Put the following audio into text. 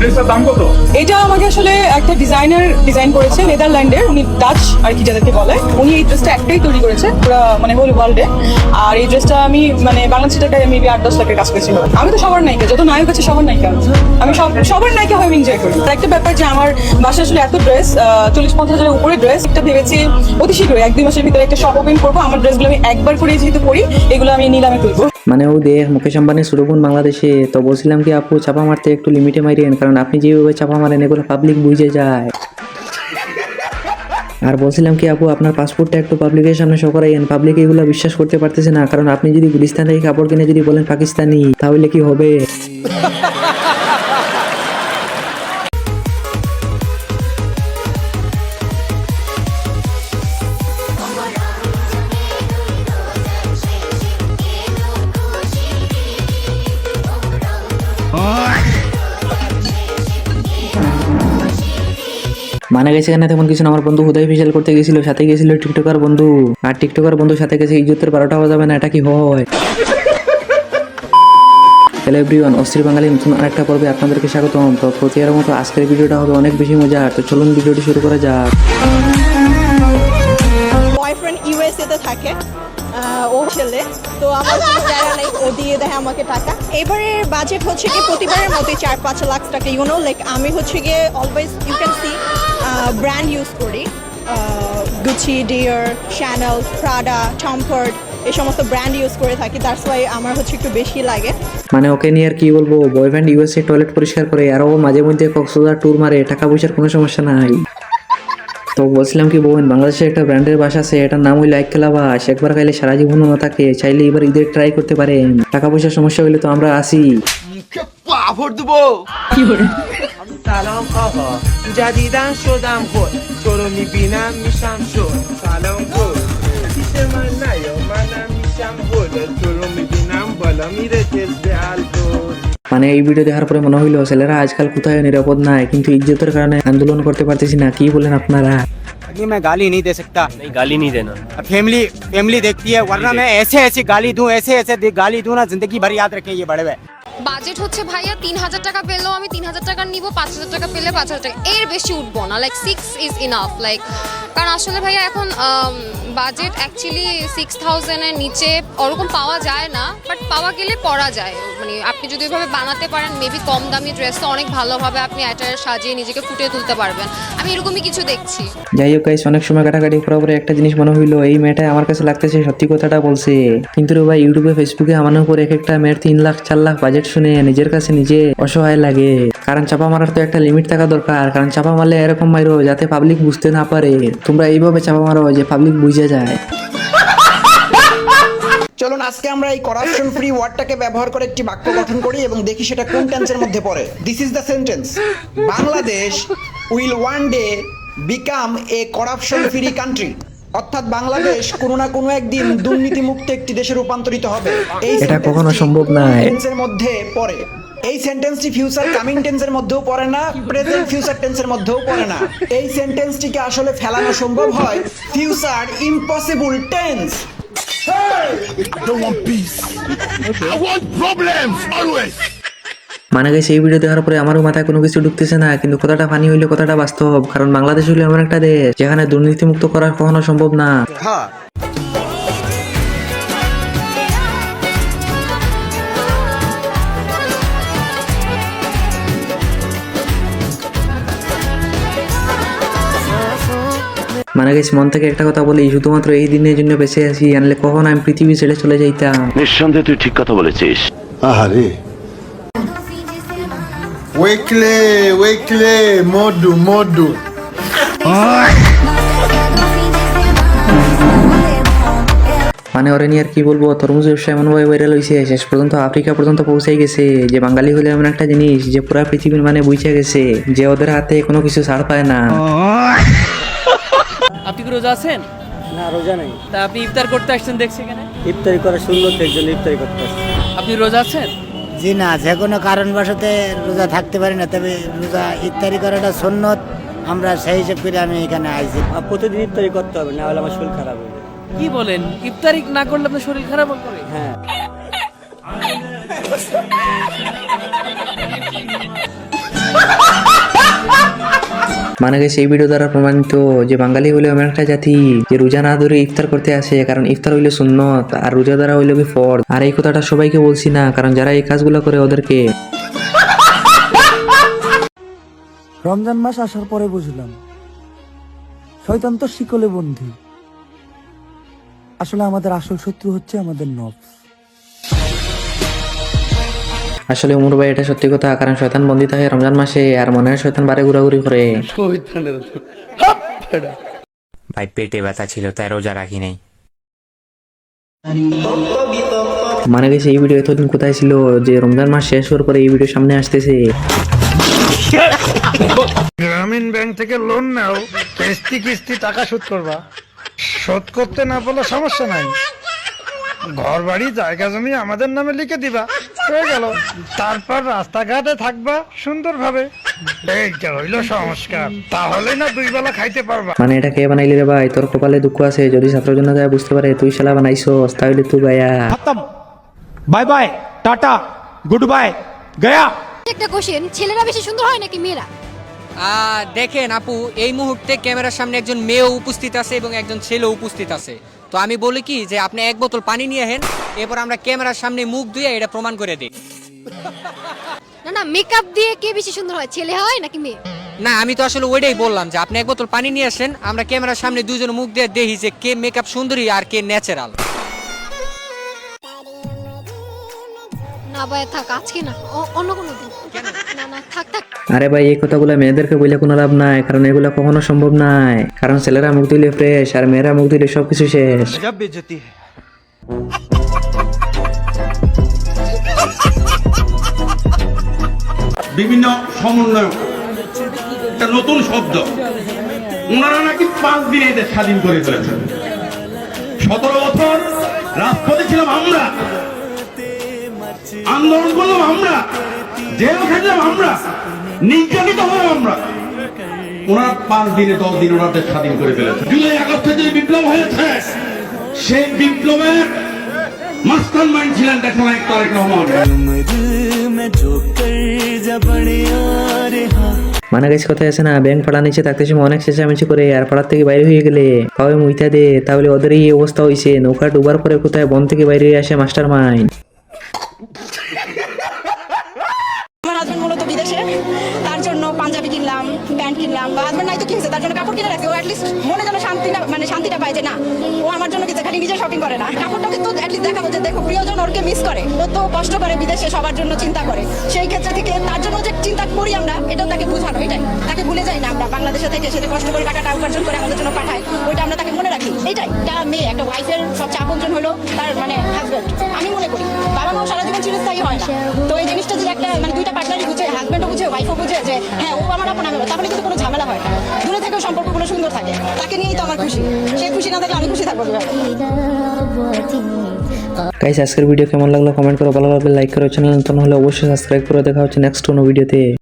ড্রেসটার দাম কত? এটা আমাকে আসলে একটা ডিজাইনার ডিজাইন করেছে নেদারল্যান্ডের উনি ডাচ আর কি যাদেরকে বলে। উনি এই ড্রেসটা একটাই তৈরি করেছে, পুরো মানে হোল ওয়ার্ল্ডে আর এই ড্রেসটা আমি মানে বাংলাদেশি টাকায় মেবি আট দশ লাখের কাজ করেছিল আমি তো সবার নায়িকা, যত নায়ক আছে সবার নায়িকা। আমি সব, সবার নায়িকা হয়ে এনজয় করি। একটা ব্যাপার যে আমার বাসায় আসলে এত ড্রেস চল্লিশ পঞ্চাশ হাজারের উপরে ড্রেস একটা ভেবেছি অতি শীঘ্রই এক দুই মাসের ভিতরে একটা শপ ওপেন করব। আমার ড্রেসগুলো আমি একবার করে যেহেতু করি এগুলো আমি নিলামে তুলবো। মানে ও দেখ, মুকেশ আম্বানি ছোট বাংলাদেশে। তো বলছিলাম কি, আপু, চাপা মারতে একটু লিমিটে মারিয়েন কারণ আপনি যেভাবে চাপা মারেন, এগুলো পাবলিক বুঝে যায়। আর বলছিলাম কি, আপু, আপনার পাসপোর্টটা একটু পাবলিকের সামনে শো করাইয়েন। পাবলিক এগুলো বিশ্বাস করতে পারতেছে না, কারণ আপনি যদি গুলিস্তান থেকে কাপড় কিনে যদি বলেন পাকিস্তানি, তাহলে কি হবে? মানে গেছে এখানে তেমন কিছু আমার বন্ধু হুদাই ফেশিয়াল করতে গেছিল, সাথে গেছিল টিকটকার বন্ধু। আর টিকটকার বন্ধুর সাথে গেছে, ইজ্জতের বারোটা বাজাবে না, এটা কি হয়? হ্যালো এভরিওয়ান অস্থির বাঙালি নতুন আরেকটা পর্বে আপনাদেরকে স্বাগতম। তো প্রতিবারের মতো আজকের ভিডিওটা হবে অনেক বেশি মজার। তো চলুন ভিডিওটি শুরু করা যাক। বয়ফ্রেন্ড ইউএসএ তে থাকে ও ছেলে। তো আমার জায়গা নেই, ও দিয়ে দেয় আমাকে টাকা। এবারের বাজেট হচ্ছে কি, প্রতিবারের মতোই চার পাঁচ লাখ টাকা। ইউনো লাইক আমি হচ্ছে গিয়ে always you can see brand use করি। Gucci Dior Chanel Prada Tom Ford এই সমস্ত ব্র্যান্ড ইউজ করে থাকি। দ্যাটস ওয়াই আমার হচ্ছে একটু বেশি লাগে। মানে ওকে নিয়ে আর কি বলব বয়ফ্রেন্ড ইউএসএ টয়লেট পরিষ্কার করে আর ও মাঝে মধ্যে কক্সবাজার ট্যুর মারে টাকা পয়সার কোনো সমস্যা নাই। তো বলছিলাম কি বোন বাংলাদেশে একটা ব্র্যান্ডের বাসা আছে এটার নাম হইল এক খেলাবাস একবার খাইলে সারা জীবনও না থাকে চাইলে এবার ঈদের ট্রাই করতে পারেন। টাকা পয়সার সমস্যা হইলে তো আমরা আসি। দেবো। سلام آقا جدیدن شدم خود تو رو میبینم میشم شد سلام خود پیش من نیا منم میشم خود تو رو میبینم بالا میره تست الکل মানে এই ভিডিও দেখার পরে মনে হইলো ছেলেরা আজকাল কোথায় নিরাপদ নাই কিন্তু ইজ্জতের কারণে আন্দোলন করতে পারতেছি না কি বলেন আপনারা ये मैं गाली नहीं दे सकता नहीं गाली नहीं देना फैमिली फैमिली देखती है वरना मैं ऐसे ऐसी गाली दूं ऐसे ऐसे दे- गाली दूं ना जिंदगी भर याद रखें ये बड़े हुए বাজেট হচ্ছে ভাইয়া তিন হাজার টাকা পেলেও আমি তিন হাজার টাকা নিব পাঁচ হাজার টাকা পেলে পাঁচ হাজার টাকা। এর বেশি উঠবো না like six is enough like কারণ আসলে ভাইয়া এখন বাজেট অ্যাকচুয়ালি সিক্স থাউজেন্ডের নিচে ওরকম পাওয়া যায় না বাট পাওয়া গেলে পরা যায়। মানে আপনি যদি ওইভাবে বানাতে পারেন মেবি কম দামি ড্রেসটা অনেক ভালোভাবে আপনি অ্যাটায়ার সাজিয়ে নিজেকে ফুটিয়ে তুলতে পারবেন। আমি এরকমই কিছু দেখছি। যাই হোক গাইস অনেক সময় কাটাকাটি করার পরে একটা জিনিস মনে হইল, এই মেয়েটা আমার কাছে লাগতেছে, সত্যি কথাটা বলছে। কিন্তু রে ভাই ইউটিউবে ফেসবুকে আমার উপর এক একটা মেয়ের তিন লাখ, চার লাখ বাজেট শুনে নিজের কাছে নিজে অসহায় লাগে। কারণ চাপা মারার তো একটা লিমিট থাকা দরকার। কারণ চাপা মারলে এরকম মারো যাতে পাবলিক বুঝতে না পারে। তোমরা এইভাবে চাপা মারো যে পাবলিক বুঝে যায়। চলুন আজকে আমরা এই করাপশন ফ্রি ওয়ার্ডটাকে ব্যবহার করে একটি বাক্য গঠন করি এবং দেখি সেটা কোন টেন্সের মধ্যে পড়ে। This is the sentence Bangladesh will one day become a corruption free country অর্থাৎ বাংলাদেশ কোনো না কোনো একদিন দুর্নীতিমুক্ত একটি দেশে রূপান্তরিত হবে। এটা কখনো সম্ভব নয়। টেন্সের মধ্যে পড়ে। এই সেন্টেন্সটি ফিউচার কামিং টেন্সের মধ্যেও পড়ে না প্রেজেন্ট ফিউচার টেন্সের মধ্যেও পড়ে না। এই সেন্টেন্সটিকে আসলে ফেলানো সম্ভব হয় ফিউচার ইম্পসিবল টেন্স মানে গেছে এই ভিডিও দেখার পরে আমারও মাথায় কোনো কিছু ঢুকতেছে না কিন্তু কথাটা ফানি হইলে কথাটা বাস্তব কারণ বাংলাদেশ হইল এমন একটা দেশ যেখানে দুর্নীতিমুক্ত করা কখনো সম্ভব না। মানে গেছি। মন থেকে একটা কথা বলি শুধুমাত্র এই দিনের জন্য বেঁচে আছি আনলে কখন আমি পৃথিবী ছেড়ে চলে যাইতাম। নিঃসন্দেহে তুই ঠিক কথা বলেছিস। আহারে। ওয়েকলে ওয়েকলে মধু মধু মানে ওরে নিয়ে আর কি বলব তরমুজ ব্যবসা এমন ভাবে ভাইরাল হয়েছে শেষ পর্যন্ত আফ্রিকা পর্যন্ত পৌঁছে গেছে। যে বাঙালি হলে এমন একটা জিনিস যে পুরা পৃথিবীর মানে বুঝে গেছে যে ওদের হাতে কোনো কিছু ছাড় পায় না। আপনি কি রোজা আছেন? না রোজা নেই। তা আপনি ইফতার করতে আসছেন দেখছি এখানে। ইফতারি করা সুন্দর দেখছেন ইফতারি করতে আপনি রোজা আছেন? জি না যে কোনো কারণবশতে রোজা থাকতে পারি না তবে রোজা ইফতারি করাটা সুন্নত। আমরা সেই হিসেব করে আমি এখানে আইছি। প্রতিদিন ইফতারি করতে হবে না হলে আমার শরীর খারাপ হবে। কি বলেন? ইফতারি না করলে আপনার শরীর খারাপ হবে? হ্যাঁ। মানে গেছে, এই ভিডিও দ্বারা প্রমাণিত যে বাঙালি হলো এমন একটা জাতি, যে রোজা না ধরে ইফতার করতে আসে, কারণ ইফতার হইল সুন্নত, আর রোজা দ্বারা হইল কি ফর্দ আর এই কথাটা সবাইকে বলছি না, কারণ যারা এই কাজগুলো করে ওদেরকে রমজান মাস আসার পরে বুঝলাম, শয়তান তো শিকলে বন্ধু আসলে আমাদের আসল শত্রু হচ্ছে আমাদের নফস। আসলে উমর ভাই এটা সত্যি কথা কারণ শয়তান বন্দি থাকে রমজান মাসে আর মনে হয় শয়তান বারে ঘোরাঘুরি করে। ভাই পেটে ব্যথা ছিল তাই রোজা রাখি নাই। মানে গেছে এই ভিডিও এতদিন কোথায় ছিল যে রমজান মাস শেষ হওয়ার পরে এই ভিডিও সামনে আসতেছে? গ্রামীণ ব্যাংক থেকে লোন নাও কিস্তি কিস্তি টাকা শোধ করবা। শোধ করতে না বলে সমস্যা নাই। ঘর বাড়ি জায়গা জমি আমাদের নামে লিখে দিবা। হয়ে গেল। তারপর রাস্তাঘাটে থাকবা সুন্দরভাবে। এইটা হইল সংস্কার। তাহলে না দুই বেলা খাইতে পারবা। মানে এটা কে বানাইলি রে ভাই? তোর কপালে দুঃখ আছে। যদি ছাত্র জন্য যায় বুঝতে পারে তুই শালা বানাইছস তাহলে তুই Gaya bye bye tata good bye Gaya. একটা কোশ্চেন ছেলেরা বেশি সুন্দর হয় নাকি মেয়েরা? দেখেন আপু এই মুহূর্তে ক্যামেরার সামনে একজন মেয়েও উপস্থিত আছে এবং একজন ছেলেও উপস্থিত আছে। তো আমি বলি কি যে আপনি এক বোতল পানি নিয়ে হেন এরপর আমরা ক্যামেরার সামনে মুখ ধুয়ে এটা প্রমাণ করে দিই। না না মেকআপ দিয়ে কে বেশি সুন্দর হয় ছেলে হয় নাকি মেয়ে? না আমি তো আসলে ওইটাই বললাম যে আপনি এক বোতল পানি নিয়ে আসেন আমরা ক্যামেরার সামনে দুজন মুখ দিয়ে দেখি যে কে মেকআপ সুন্দরী আর কে ন্যাচারাল না ভাই থাক আজকে না অন্য কোনো দিন। না না থাক থাক। আরে ভাই এই কথাগুলো মেয়েদেরকে বলে কোনো লাভ নাই কারণ এগুলো কখনো সম্ভব নাই। কারণ ছেলেরা মুখ দিলে ফ্রেশ আর মেয়েরা মুখ দিলে সবকিছু শেষ। বিভিন্ন সমন্বয়ক। একটা নতুন শব্দ। ওনারা নাকি পাঁচ দিনে এদের স্বাধীন করে ফেলেছেন। সতেরো বছর রাজপথে ছিলাম আমরা। আন্দোলন করলাম আমরা। জেল খাটলাম আমরা। নির্যাতিত হলাম আমরা। ওনারা পাঁচ দিনে দশ দিন ওনাদের স্বাধীন করে ফেলেছে জুলাই আগস্টে যে বিপ্লব হয়েছে, সেই বিপ্লবের মাস্টার মাইন্ড ছিলেন দেখা নায়ক তারেক রহমান। মানে গেছে কথা আছে না ব্যাংক পাড়া নিচে থাকতে সময় অনেক চেঁচামেচি করে, আর পাড়ার থেকে বাইরে হয়ে গেলে। পাওয়ে মুইতা দে, তাহলে ওদের এই অবস্থা হয়েছে। নৌকা ডুবার পরে কোথায় বন থেকে বাইরে আসে মাস্টার মাইন্ড আমার জন্য কাপড় কিনে রাখছে ও অ্যাটলিস্ট মনে যেন শান্তি না মানে শান্তিটা পায় যে না, ও আমার জন্য কিনছে খালি নিজে শপিং করে না। কাপড়টাকে তো অ্যাটলিস্ট দেখাবো যে দেখো প্রিয়জন ওরকে মিস করে। ও তো কষ্ট করে বিদেশে সবার জন্য চিন্তা করে। সেই ক্ষেত্রে থেকে তার জন্য যে চিন্তা করি আমরা, এটাও তাকে বোঝানো, এটাই। তাকে ভুলে যাই না আমরা বাংলাদেশে থেকে সেটা কষ্ট করে টাকাটা উপার্জন করে আমাদের জন্য পাঠায়, ওইটা আমরা তাকে মনে রাখি। এটাই। একটা মেয়ে, একটা ওয়াইফের সবচেয়ে আপনজন হলো তার মানে হাজবেন্ড আমি মনে করি। বাবা মাও সারা জীবন চিরস্থায়ী হয় না। তো এই জিনিসটা যদি একটা মানে দুইটা পার্টনারই বুঝে হাজবেন্ডও বুঝে ওয়াইফও বুঝে যে হ্যাঁ ও আমার আপন, আমি তাহলে কিন্তু কোনো ঝামেলা হয় না। দূরে থেকেও সম্পর্কগুলো সুন্দর থাকে। তাকে নিয়েই তো আমার খুশি। সে খুশি না থাকলে আমি খুশি থাকব? গাইস আজকের ভিডিও কেমন লাগল? কমেন্ট করো, ভালো লাগলে লাইক করো চ্যানেল নতুন হলে অবশ্যই সাবস্ক্রাইব করে। দেখা হচ্ছে নেক্সট কোনো ভিডিওতে